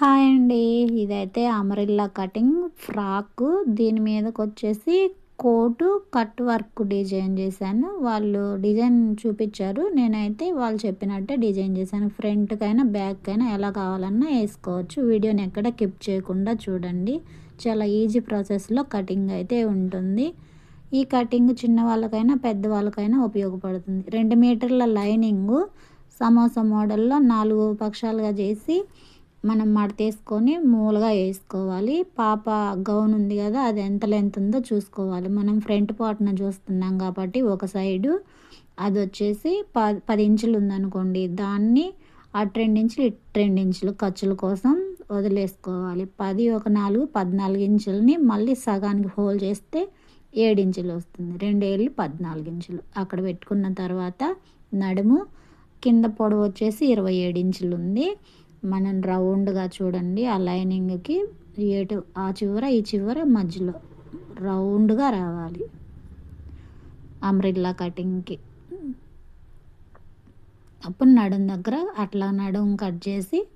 Hi అండి. ఇదైతే అమరిల్లా cutting frock. దీని మీదకి వచ్చేసి కోటు కట్ వర్క్ డిజైన్ చేశాను. వాళ్ళు డిజైన్ చూపించారు నేనైతే వాళ్ళు చెప్పినట్టే డిజైన్ చేశాను. ఫ్రంట్కైనా బ్యాక్కైనా ఎలా కావాలన్నా వేసుకోవచ్చు. వీడియోని ఎక్కడ కిప్ చేయకుండా చూడండి. చాలా ఈజీ ప్రాసెస్లో కటింగ్ అయితే ఉంటుంది. ఈ కటింగ్ చిన్న వాళ్ళకైనా పెద్ద వాళ్ళకైనా ఉపయోగపడుతుంది. రెండు మీటర్ల లైనింగు సమోసా మోడల్లో నాలుగు పక్షాలుగా చేసి మనం మడతేసుకొని మూలగా వేసుకోవాలి. పాప గౌన్ ఉంది కదా అది ఎంత లెంత్ ఉందో చూసుకోవాలి. మనం ఫ్రంట్ పార్ట్న చూస్తున్నాం కాబట్టి ఒక సైడు అది వచ్చేసి ప పది ఇంచులు ఉందనుకోండి. దాన్ని అటు రెండు ఇంచులు ఇటు రెండు ఇంచులు ఖర్చుల కోసం వదిలేసుకోవాలి. పది ఒక నాలుగు పద్నాలుగు ఇంచులని మళ్ళీ సగానికి హోల్ చేస్తే ఏడు ఇంచులు వస్తుంది. రెండేళ్ళు పద్నాలుగు ఇంచులు. అక్కడ పెట్టుకున్న తర్వాత నడుము కింద పొడవు వచ్చేసి ఇరవై ఏడు ఇంచులు ఉంది. మనం రౌండ్గా చూడండి ఆ లైనింగ్కి ఏటు ఆ చివర ఈ చివర మధ్యలో రౌండ్గా రావాలి. అంబ్రిల్లా కటింగ్కి. అప్పుడు నడుం దగ్గర అట్లా నడుం కట్ చేసి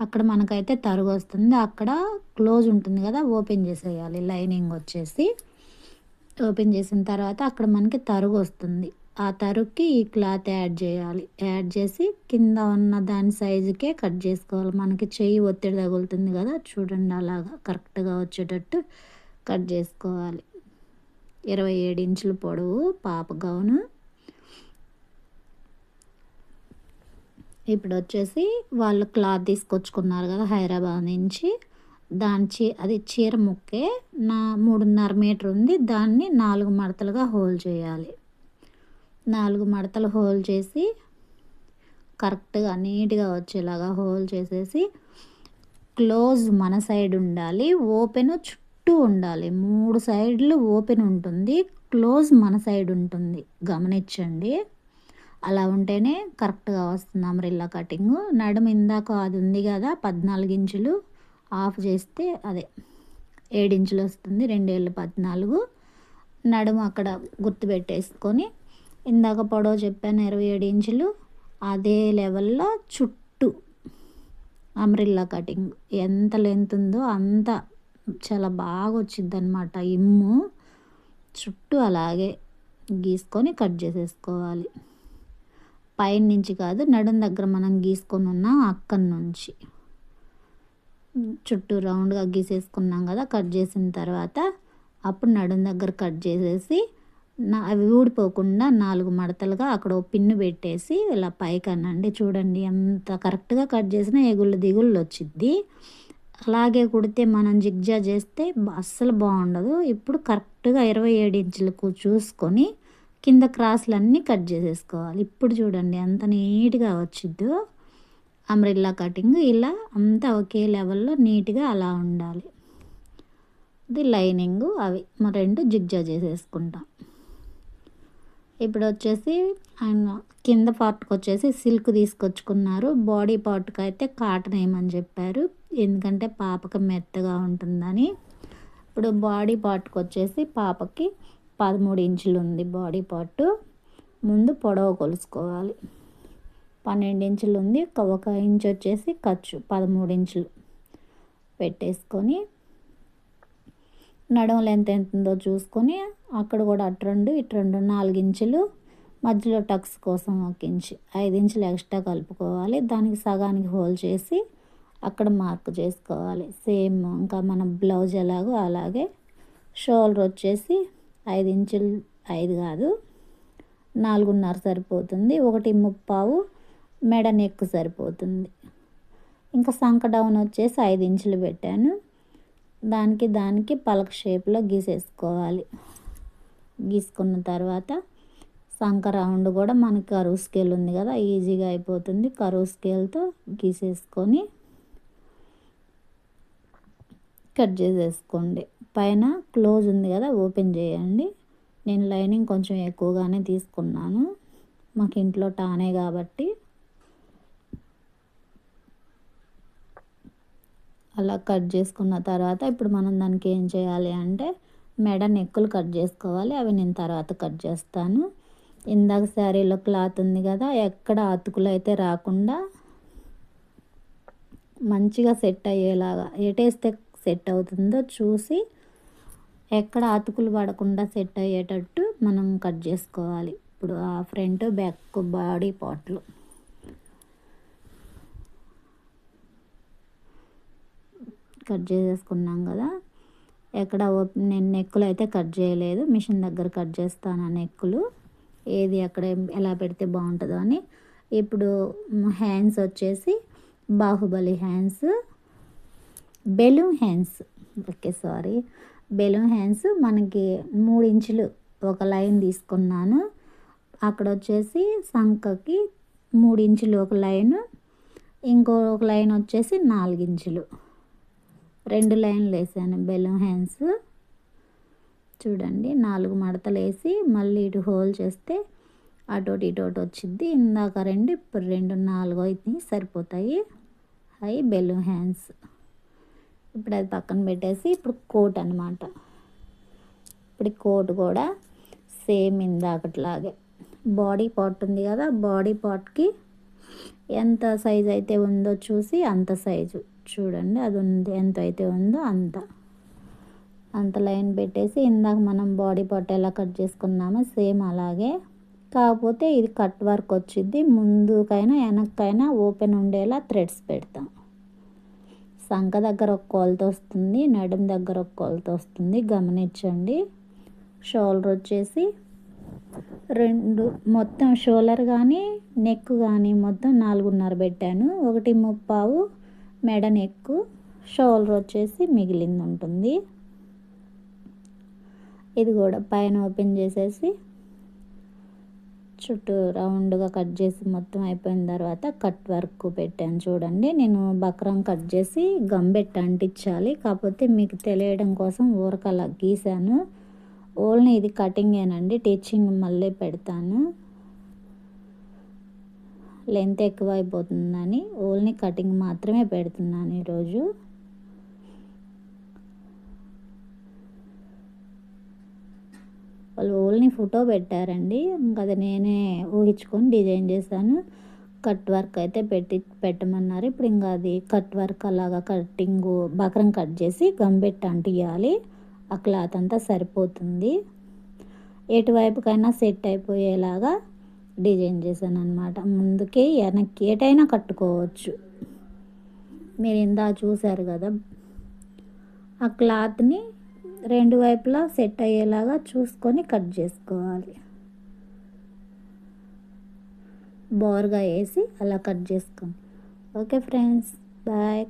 అక్కడ మనకైతే తరుగు వస్తుంది. అక్కడ క్లోజ్ ఉంటుంది కదా ఓపెన్ చేసేయాలి. లైనింగ్ వచ్చేసి ఓపెన్ చేసిన తర్వాత అక్కడ మనకి తరుగు వస్తుంది. ఆ తరుక్కి ఈ క్లాత్ యాడ్ చేయాలి. యాడ్ చేసి కింద ఉన్న దాని సైజుకే కట్ చేసుకోవాలి. మనకి చెయ్యి ఒత్తిడి తగులుతుంది కదా చూడండి అలాగా కరెక్ట్గా వచ్చేటట్టు కట్ చేసుకోవాలి. ఇరవై ఏడు ఇంచుల పొడవు పాప గౌను. ఇప్పుడు వచ్చేసి వాళ్ళు క్లాత్ తీసుకొచ్చుకున్నారు కదా హైదరాబాద్ నుంచి. దాని చీ అది చీర ముక్కే నా మూడున్నర మీటర్ ఉంది. దాన్ని నాలుగు మడతలుగా హోల్ చేయాలి. నాలుగు మడతలు హోల్ చేసి కరెక్ట్గా నీట్గా వచ్చేలాగా హోల్ చేసేసి క్లోజ్ మన సైడ్ ఉండాలి ఓపెన్ చుట్టూ ఉండాలి. మూడు సైడ్లు ఓపెన్ ఉంటుంది క్లోజ్ మన సైడ్ ఉంటుంది. గమనించండి. అలా ఉంటేనే కరెక్ట్గా వస్తుంది అమరిల్లా కటింగ్. నడుము ఇందాక అది ఉంది కదా పద్నాలుగు ఇంచులు ఆఫ్ చేస్తే అదే. ఏడించులు వస్తుంది రెండేళ్ళు పద్నాలుగు. నడుము అక్కడ గుర్తుపెట్టేసుకొని ఇందాక పొడవు చెప్పాను ఇరవై ఏడు ఇంచులు. అదే లెవెల్లో చుట్టూ అమ్రిల్లా కటింగ్. ఎంత లెంత్ ఉందో అంత చాలా బాగా వచ్చింది అనమాట ఇమ్ము చుట్టూ అలాగే గీసుకొని కట్ చేసేసుకోవాలి. పైన నుంచి కాదు నడుం దగ్గర మనం గీసుకొని ఉన్నాం అక్కడి నుంచి. చుట్టూ రౌండ్గా గీసేసుకున్నాం కదా కట్ చేసిన తర్వాత అప్పుడు నడుం దగ్గర కట్ చేసేసి నా అవి ఊడిపోకుండా నాలుగు మడతలుగా అక్కడ పిన్ను పెట్టేసి ఇలా పైకి అనండి చూడండి ఎంత కరెక్ట్గా కట్ చేసినా ఎగుళ్ళు దిగుళ్ళు వచ్చిద్ది. అలాగే కుడితే మనం జిగ్జా చేస్తే అస్సలు బాగుండదు. ఇప్పుడు కరెక్ట్గా ఇరవై ఏడు ఇంచులకు చూసుకొని కింద క్రాస్లన్నీ కట్ చేసేసుకోవాలి. ఇప్పుడు చూడండి ఎంత నీట్గా వచ్చిద్దో. అమ్రిల్లా కటింగ్ ఇలా అంతా ఒకే లెవెల్లో నీట్గా అలా ఉండాలి. ఇది లైనింగ్ అవి. మరి రెండు జిగ్జా చేసేసుకుంటాం. ఇప్పుడు వచ్చేసి ఆయన కింద పార్ట్కి వచ్చేసి సిల్క్ తీసుకొచ్చుకున్నారు. బాడీ పార్ట్కి అయితే కాటన్ వేయమని చెప్పారు. ఎందుకంటే పాపకి మెత్తగా ఉంటుందని. ఇప్పుడు బాడీ పార్ట్కి వచ్చేసి పాపకి పదమూడు ఇంచులు ఉంది బాడీ పార్ట్. ముందు పొడవ కొలుసుకోవాలి. పన్నెండు ఇంచులు ఉంది ఒక ఇంచు వచ్చేసి ఖర్చు పదమూడు ఇంచులు పెట్టేసుకొని నడుము లెంత్ ఎంత ఉందో చూసుకొని అక్కడ కూడా అటు రెండు ఇటు రెండు నాలుగు ఇంచులు. మధ్యలో టక్స్ కోసం ఒక ఇంచు ఐదు ఇంచులు ఎక్స్ట్రా కలుపుకోవాలి. దానికి సగానికి హోల్ చేసి అక్కడ మార్క్ చేసుకోవాలి. సేమ్ ఇంకా మన బ్లౌజ్ ఎలాగో అలాగే షోల్డర్ వచ్చేసి ఐదు ఇంచులు ఐదు కాదు నాలుగున్నర సరిపోతుంది. ఒకటి ముప్పావు మెడ నెక్ సరిపోతుంది. ఇంకా సంక డౌన్ వచ్చేసి ఐదు ఇంచులు పెట్టాను. దానికి దానికి పలక షేప్లో గీసేసుకోవాలి. గీసుకున్న తర్వాత సంక రౌండ్ కూడా మనకి కరువు స్కేల్ ఉంది కదా ఈజీగా అయిపోతుంది. కరువు స్కేల్తో గీసేసుకొని కట్ చేసేసుకోండి. పైన క్లోజ్ ఉంది కదా ఓపెన్ చేయండి. నేను లైనింగ్ కొంచెం ఎక్కువగానే తీసుకున్నాను. మాకు ఇంట్లో టానే కాబట్టి అలా కట్ చేసుకున్న తర్వాత ఇప్పుడు మనం దానికి ఏం చేయాలి అంటే మెడ నెక్కులు కట్ చేసుకోవాలి. అవి నేను తర్వాత కట్ చేస్తాను. ఇందాక శారీలో క్లాత్ ఉంది కదా ఎక్కడ అతుకులు అయితే రాకుండా మంచిగా సెట్ అయ్యేలాగా ఎటేస్తే సెట్ అవుతుందో చూసి ఎక్కడ అతుకులు పడకుండా సెట్ అయ్యేటట్టు మనం కట్ చేసుకోవాలి. ఇప్పుడు ఆ ఫ్రంట్ బ్యాక్ బాడీ పార్ట్లు. కట్ చేసేసుకున్నాం కదా. ఎక్కడ నేను నెక్కులు అయితే కట్ చేయలేదు. మిషన్ దగ్గర కట్ చేస్తాను ఆ నెక్కులు. ఏది అక్కడ ఎలా పెడితే బాగుంటుందో అని. ఇప్పుడు హ్యాండ్స్ వచ్చేసి Baahubali hands balloon hands. Okay sorry. Balloon hands మనకి మూడు ఇంచులు ఒక లైన్ తీసుకున్నాను. అక్కడ వచ్చేసి సంఖకి మూడు ఇంచులు ఒక లైన్ ఇంకో ఒక లైన్ వచ్చేసి నాలుగు ఇంచులు. రెండు లైన్లు వేసాను. బెలూన్ హ్యాండ్స్ చూడండి నాలుగు మడతలు వేసి మళ్ళీ ఇటు హోల్ చేస్తే అటోటి ఇటోటి వచ్చింది ఇందాక రెండు ఇప్పుడు రెండు నాలుగు అయితే సరిపోతాయి. అవి బెలూన్ హ్యాండ్స్. ఇప్పుడు అది పక్కన పెట్టేసి ఇప్పుడు కోట్ అనమాట ఇప్పుడు కోట్ కూడా సేమ్ ఇందాకట్లాగే. బాడీ పార్ట్ ఉంది కదా బాడీ పార్ట్కి ఎంత సైజ్ అయితే ఉందో చూసి అంత సైజు. చూడండి అది ఉంది ఎంత అయితే ఉందో అంత. అంత లైన్ పెట్టేసి ఇందాక మనం బాడీ పార్ట్ ఎలా కట్ చేసుకున్నామో సేమ్ అలాగే. కాకపోతే ఇది కట్ వర్క్ వచ్చింది ముందుకైనా వెనక్కైనా ఓపెన్ ఉండేలా థ్రెడ్స్ పెడతాం. సంఖ దగ్గర ఒక కొలత వస్తుంది నడుం దగ్గర ఒక కొలత వస్తుంది గమనించండి. షోల్డర్ వచ్చేసి రెండు మొత్తం షోల్డర్ కానీ నెక్ కానీ మొత్తం నాలుగున్నర పెట్టాను. ఒకటి ముప్పావు మెడ నెక్కు షోల్డర్ వచ్చేసి మిగిలింది ఉంటుంది ఇది కూడా పైన ఓపెన్ చేసేసి చుట్టూ రౌండ్గా కట్ చేసి మొత్తం అయిపోయిన తర్వాత కట్ వర్క్ పెట్టాను చూడండి. నేను బక్రం కట్ చేసి గమ్ పెట్టి అంటించాలి. కాకపోతే మీకు తెలియడం కోసం ఊరకలా గీసాను. ఓన్లీ ఇది కటింగేనండి. టీచింగ్ మళ్ళీ పెడతాను. లెంత్ ఎక్కువ అయిపోతుందని ఓన్లీ కటింగ్ మాత్రమే పెడుతున్నాను ఈరోజు. వాళ్ళు ఓన్లీ ఫోటో పెట్టారండి. ఇంకా అది నేనే ఊహించుకొని డిజైన్ చేశాను. కట్ వర్క్ అయితే పెట్టి పెట్టమన్నారు. ఇప్పుడు ఇంకా అది కట్ వర్క్ అలాగా కట్టింగ్ బకరం కట్ చేసి గంబెట్టి అంటియాలి. ఆ క్లాత్ అంతా సరిపోతుంది. ఎటువైపుకైనా సెట్ అయిపోయేలాగా డిజైన్ చేశాను అనమాట ముందుకే వెనక్కి ఏటైనా కట్టుకోవచ్చు. మీరు ఇందా చూశారు కదా? ఆ క్లాత్ని రెండు వైపులా సెట్ అయ్యేలాగా చూసుకొని కట్ చేసుకోవాలి. బోర్గా వేసి అలా కట్ చేసుకోండి. Okay friends bye.